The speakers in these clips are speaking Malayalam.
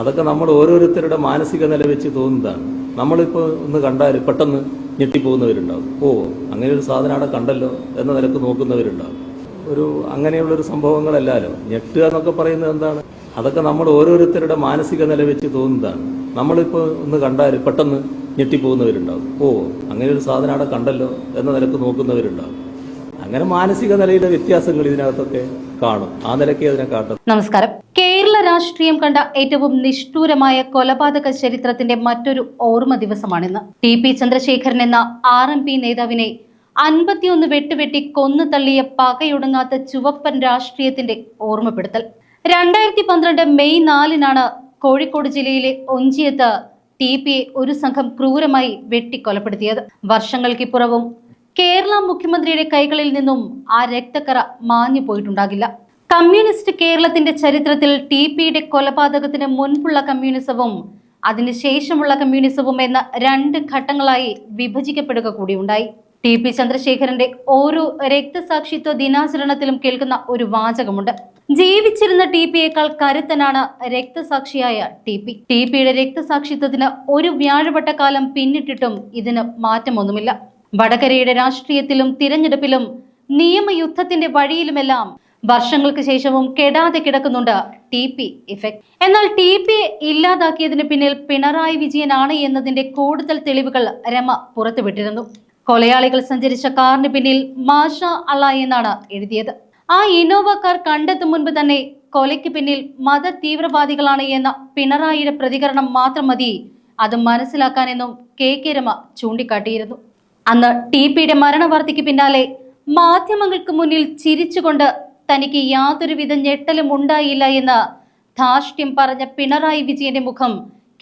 അതൊക്കെ നമ്മൾ ഓരോരുത്തരുടെ മാനസിക നില വെച്ച് തോന്നുന്നതാണ്. നമ്മളിപ്പോൾ ഒന്ന് കണ്ടാൽ പെട്ടെന്ന് ഞെട്ടിപ്പോകുന്നവരുണ്ടാവും. ഓ അങ്ങനെ ഒരു സാധനം അവിടെ കണ്ടല്ലോ എന്ന നിലയ്ക്ക് നോക്കുന്നവരുണ്ടാവും. ഒരു അങ്ങനെയുള്ളൊരു സംഭവങ്ങളല്ലല്ലോ ഞെട്ടുക എന്നൊക്കെ പറയുന്നത് എന്താണ്? അതൊക്കെ നമ്മൾ ഓരോരുത്തരുടെ മാനസിക നില വെച്ച് തോന്നുന്നതാണ്. നമ്മളിപ്പോൾ ഒന്ന് കണ്ടാൽ പെട്ടെന്ന് ഞെട്ടിപ്പോകുന്നവരുണ്ടാവും. ഓ അങ്ങനെ ഒരു സാധനം അവിടെ കണ്ടല്ലോ എന്ന നിലയ്ക്ക് നോക്കുന്നവരുണ്ടാവും. അങ്ങനെ മാനസിക നിലയിലെ വ്യത്യാസങ്ങൾ ഇതിനകത്തൊക്കെ കാണും. ആ നിലയ്ക്ക് അതിനെ കാട്ടും. നമസ്കാരം. കേരള രാഷ്ട്രീയം കണ്ട ഏറ്റവും നിഷ്ഠൂരമായ കൊലപാതക ചരിത്രത്തിന്റെ മറ്റൊരു ഓർമ്മ ദിവസമാണിന്ന്. ടി പി ചന്ദ്രശേഖരൻ എന്ന ആർ എം പി നേതാവിനെ അൻപത്തിയൊന്ന് വെട്ടുവെട്ടി കൊന്നു തള്ളിയ പകയൊടുങ്ങാത്ത ചുവപ്പൻ രാഷ്ട്രീയത്തിന്റെ ഓർമ്മപ്പെടുത്തൽ. രണ്ടായിരത്തി പന്ത്രണ്ട് മെയ് നാലിനാണ് കോഴിക്കോട് ജില്ലയിലെ ഒഞ്ചിയത്ത് ടി പിയെ ഒരു സംഘം ക്രൂരമായി വെട്ടിക്കൊലപ്പെടുത്തിയത്. വർഷങ്ങൾക്കിപ്പുറവും കേരള മുഖ്യമന്ത്രിയുടെ കൈകളിൽ നിന്നും ആ രക്തക്കറ മാഞ്ഞു പോയിട്ടുണ്ടാകില്ല. കമ്മ്യൂണിസ്റ്റ് കേരളത്തിന്റെ ചരിത്രത്തിൽ ടി പിയുടെ കൊലപാതകത്തിന് മുൻപുള്ള കമ്മ്യൂണിസവും അതിനുശേഷമുള്ള കമ്മ്യൂണിസവും എന്ന രണ്ട് ഘട്ടങ്ങളായി വിഭജിക്കപ്പെടുക കൂടിയുണ്ടായി. ടി പി ചന്ദ്രശേഖരന്റെ ഓരോ രക്തസാക്ഷിത്വ ദിനാചരണത്തിലും കേൾക്കുന്ന ഒരു വാചകമുണ്ട്. ജീവിച്ചിരുന്ന ടി പിയേക്കാൾ കരുത്തനാണ് രക്തസാക്ഷിയായ ടി പി. ടി പിയുടെ രക്തസാക്ഷിത്വത്തിന് ഒരു വ്യാഴപ്പെട്ട കാലം പിന്നിട്ടിട്ടും ഇതിന് മാറ്റമൊന്നുമില്ല. വടകരയുടെ രാഷ്ട്രീയത്തിലും തിരഞ്ഞെടുപ്പിലും നിയമയുദ്ധത്തിന്റെ വഴിയിലുമെല്ലാം വർഷങ്ങൾക്ക് ശേഷവും കെടാതെ കിടക്കുന്നുണ്ട് ടി പി ഇഫക്ട്. എന്നാൽ ടി പി ഇല്ലാതാക്കിയതിന് പിന്നിൽ പിണറായി വിജയനാണ് എന്നതിന്റെ കൂടുതൽ തെളിവുകൾ രമ പുറത്തുവിട്ടിരുന്നു. കൊലയാളികൾ സഞ്ചരിച്ച കാറിന് പിന്നിൽ മാഷ അള്ള എന്നാണ് എഴുതിയത്. ആ ഇന്നോവ കാർ കണ്ടെത്തും മുൻപ് തന്നെ കൊലയ്ക്ക് പിന്നിൽ മത തീവ്രവാദികളാണ് എന്ന പിണറായിയുടെ പ്രതികരണം മാത്രം മതി അത് മനസ്സിലാക്കാനെന്നും കെ കെ രമ ചൂണ്ടിക്കാട്ടിയിരുന്നു. അന്ന് ടി പിയുടെ മരണവാർത്തയ്ക്ക് പിന്നാലെ മാധ്യമങ്ങൾക്ക് മുന്നിൽ ചിരിച്ചുകൊണ്ട് തനിക്ക് യാതൊരുവിധ ഞെട്ടലും ഉണ്ടായില്ല എന്ന് ധാർഷ്ട്യം പറഞ്ഞ പിണറായി വിജയന്റെ മുഖം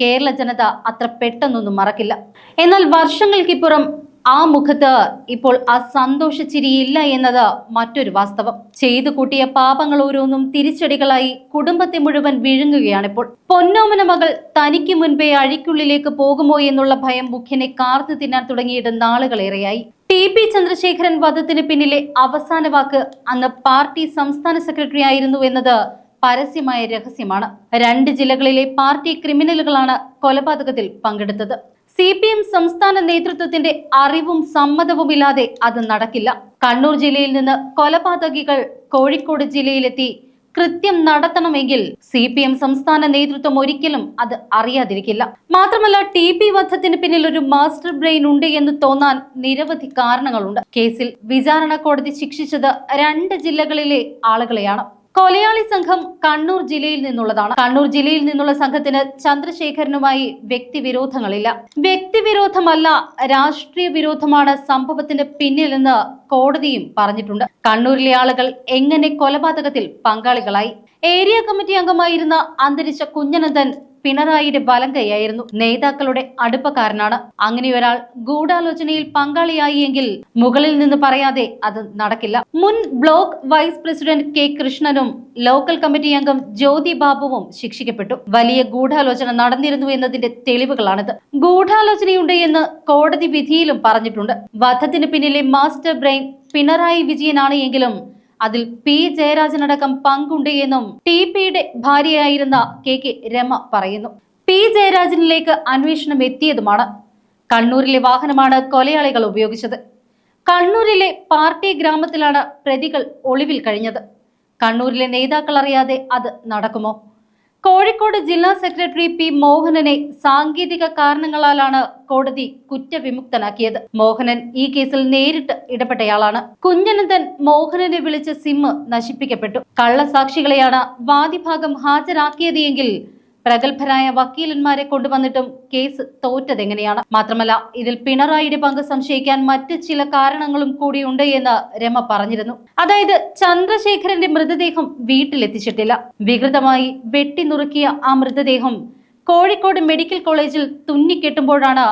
കേരള ജനത അത്ര പെട്ടെന്നൊന്നും മറക്കില്ല. എന്നാൽ വർഷങ്ങൾക്കിപ്പുറം ആ മുഖത്ത് ഇപ്പോൾ ആ സന്തോഷച്ചിരിയില്ല എന്നത് മറ്റൊരു വാസ്തവം. ചെയ്തു കൂട്ടിയ പാപങ്ങൾ ഓരോന്നും തിരിച്ചടികളായി കുടുംബത്തെ മുഴുവൻ വിഴുങ്ങുകയാണിപ്പോൾ പൊന്നോമന മകൾ തനിക്ക് മുൻപേ അഴിക്കുള്ളിലേക്ക് പോകുമോ എന്നുള്ള ഭയം മുഖ്യനെ കാർത്തു തിന്നാൻ തുടങ്ങിയിട്ട് നാളുകളേറെയായി. ടി പി ചന്ദ്രശേഖരൻ വധത്തിന് പിന്നിലെ അവസാന വാക്ക് അന്ന് പാർട്ടി സംസ്ഥാന സെക്രട്ടറി ആയിരുന്നു എന്നത് പരസ്യമായ രഹസ്യമാണ്. രണ്ട് ജില്ലകളിലെ പാർട്ടി ക്രിമിനലുകളാണ് കൊലപാതകത്തിൽ പങ്കെടുത്തത്. സി പി എം സംസ്ഥാന നേതൃത്വത്തിന്റെ അറിവും സമ്മതവുമില്ലാതെ അത് നടക്കില്ല. കണ്ണൂർ ജില്ലയിൽ നിന്ന് കൊലപാതകികൾ കോഴിക്കോട് ജില്ലയിലെത്തി കൃത്യം നടത്തണമെങ്കിൽ സി പി എം സംസ്ഥാന നേതൃത്വം ഒരിക്കലും അത് അറിയാതിരിക്കില്ല. മാത്രമല്ല ടി പി വധത്തിന് പിന്നിൽ ഒരു മാസ്റ്റർ ബ്രെയിൻ ഉണ്ട് എന്ന് തോന്നാൻ നിരവധി കാരണങ്ങളുണ്ട്. കേസിൽ വിചാരണ കോടതി ശിക്ഷിച്ചത് രണ്ട് ജില്ലകളിലെ ആളുകളെയാണ്. കൊലയാളി സംഘം കണ്ണൂർ ജില്ലയിൽ നിന്നുള്ളതാണ്. കണ്ണൂർ ജില്ലയിൽ നിന്നുള്ള സംഘത്തിന് ചന്ദ്രശേഖരനുമായി വ്യക്തിവിരോധങ്ങളില്ല. വ്യക്തിവിരോധമല്ല രാഷ്ട്രീയ വിരോധമാണ് സംഭവത്തിന്റെ പിന്നിലെന്ന് കോടതിയും പറഞ്ഞിട്ടുണ്ട്. കണ്ണൂരിലെ ആളുകൾ എങ്ങനെ കൊലപാതകത്തിൽ പങ്കാളികളായി? ഏരിയ കമ്മിറ്റി അംഗമായിരുന്ന അന്തരിച്ച കുഞ്ഞനന്ദൻ പിണറായിയുടെ ബലം കൈയായിരുന്നു നേതാക്കളുടെ അടുപ്പക്കാരനാണ്. അങ്ങനെ ഒരാൾ ഗൂഢാലോചനയിൽ പങ്കാളിയായി എങ്കിൽ മുകളിൽ നിന്ന് പറയാതെ അത് നടക്കില്ല. മുൻ ബ്ലോക്ക് വൈസ് പ്രസിഡന്റ് കെ കൃഷ്ണനും ലോക്കൽ കമ്മിറ്റി അംഗം ജ്യോതി ബാബുവും ശിക്ഷിക്കപ്പെട്ടു. വലിയ ഗൂഢാലോചന നടന്നിരുന്നു എന്നതിന്റെ തെളിവുകളാണിത്. ഗൂഢാലോചനയുണ്ട് എന്ന് കോടതി വിധിയിലും പറഞ്ഞിട്ടുണ്ട്. വധത്തിന് പിന്നിലെ മാസ്റ്റർ ബ്രെയിൻ പിണറായി വിജയനാണ് എങ്കിലും അതിൽ പി ജയരാജനടക്കം പങ്കുണ്ട് എന്നും ടി പിയുടെ ഭാര്യയായിരുന്ന കെ കെ രമ പറയുന്നു. പി ജയരാജനിലേക്ക് അന്വേഷണം എത്തിയതുമാണ് കണ്ണൂരിലെ വാഹനമാണ് കൊലയാളികൾ ഉപയോഗിച്ചത്. കണ്ണൂരിലെ പാർട്ടി ഗ്രാമത്തിലാണ് പ്രതികൾ ഒളിവിൽ കഴിഞ്ഞത്. കണ്ണൂരിലെ നേതാക്കൾ അറിയാതെ അത് നടക്കുമോ? കോഴിക്കോട് ജില്ലാ സെക്രട്ടറി പി മോഹനനെ സാങ്കേതിക കാരണങ്ങളാലാണ് കോടതി കുറ്റവിമുക്തനാക്കിയത്. മോഹനൻ ഈ കേസിൽ നേരിട്ട് ഇടപെട്ടയാളാണ്. കുഞ്ഞനന്ദൻ മോഹനനെ വിളിച്ച സിം നശിപ്പിക്കപ്പെട്ടു. കള്ളസാക്ഷികളെയാണ് വാദിഭാഗം ഹാജരാക്കിയത് പ്രഗത്ഭരായ വക്കീലന്മാരെ കൊണ്ടുവന്നിട്ടും കേസ് തോറ്റതെങ്ങനെയാണ് മാത്രമല്ല ഇതിൽ പിണറായിയുടെ പങ്ക് സംശയിക്കാൻ മറ്റ് ചില കാരണങ്ങളും കൂടിയുണ്ട് എന്ന് രമ പറഞ്ഞിരുന്നു. അതായത് ചന്ദ്രശേഖരന്റെ മൃതദേഹം വീട്ടിലെത്തിച്ചിട്ടില്ല. വികൃതമായി വെട്ടിനുറുക്കിയ ആ മൃതദേഹം കോഴിക്കോട് മെഡിക്കൽ കോളേജിൽ തുന്നിക്കെട്ടുമ്പോഴാണ്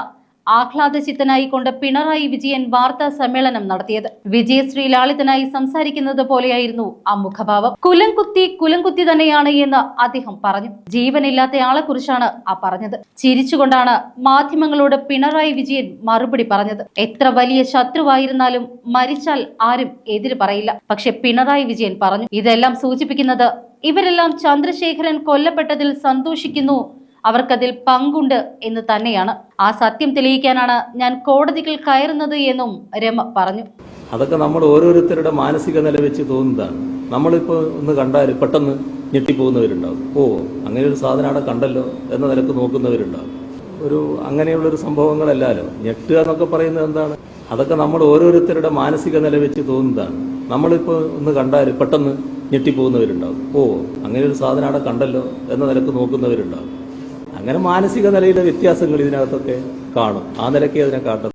ആഹ്ലാദചിത്തനായി കൊണ്ട് പിണറായി വിജയൻ വാർത്താ സമ്മേളനം നടത്തിയത്. വിജയശ്രീ ലാളിതനായി സംസാരിക്കുന്നത് പോലെയായിരുന്നു ആ മുഖഭാവം. കുലംകുത്തി കുലംകുത്തി തന്നെയാണ് എന്ന് അദ്ദേഹം പറഞ്ഞു. ജീവനില്ലാത്ത ആളെ കുറിച്ചാണ് ആ പറഞ്ഞത്. ചിരിച്ചുകൊണ്ടാണ് മാധ്യമങ്ങളോട് പിണറായി വിജയൻ മറുപടി പറഞ്ഞത്. എത്ര വലിയ ശത്രുവായിരുന്നാലും മരിച്ചാൽ ആരും എതിര് പറയില്ല. പക്ഷെ പിണറായി വിജയൻ പറഞ്ഞു. ഇതെല്ലാം സൂചിപ്പിക്കുന്നത് ഇവരെല്ലാം ചന്ദ്രശേഖരൻ കൊല്ലപ്പെട്ടതിൽ സന്തോഷിക്കുന്നു അവർക്കതിൽ പങ്കുണ്ട് എന്ന് തന്നെയാണ്. ആ സത്യം തെളിയിക്കാനാണ് ഞാൻ കോടതികൾ കയറുന്നത് എന്നും രമ പറഞ്ഞു. അതൊക്കെ നമ്മൾ ഓരോരുത്തരുടെ മാനസിക നില വെച്ച് തോന്നുന്നതാണ്. നമ്മളിപ്പോൾ ഒന്ന് കണ്ടാൽ പെട്ടെന്ന് ഞെട്ടിപ്പോകുന്നവരുണ്ടാവും. ഓ അങ്ങനെ ഒരു സാധനം അവിടെ കണ്ടല്ലോ എന്ന നിലയ്ക്ക് നോക്കുന്നവരുണ്ടാവും. ഒരു അങ്ങനെയുള്ളൊരു സംഭവങ്ങളല്ലല്ലോ ഞെട്ടുക എന്നൊക്കെ പറയുന്നത് എന്താണ്? അതൊക്കെ നമ്മൾ ഓരോരുത്തരുടെ മാനസിക നില വെച്ച് തോന്നുന്നതാണ്. നമ്മളിപ്പോൾ ഒന്ന് കണ്ടാൽ പെട്ടെന്ന് ഞെട്ടിപ്പോകുന്നവരുണ്ടാവും. ഓ അങ്ങനെ ഒരു സാധനം അവിടെ കണ്ടല്ലോ എന്ന നിലയ്ക്ക് നോക്കുന്നവരുണ്ടാവും. അങ്ങനെ മാനസിക നിലയിലെ വ്യത്യാസങ്ങൾ ഇതിനകത്തൊക്കെ കാണും. ആ നിലയ്ക്ക് അതിനെ കാട്ടും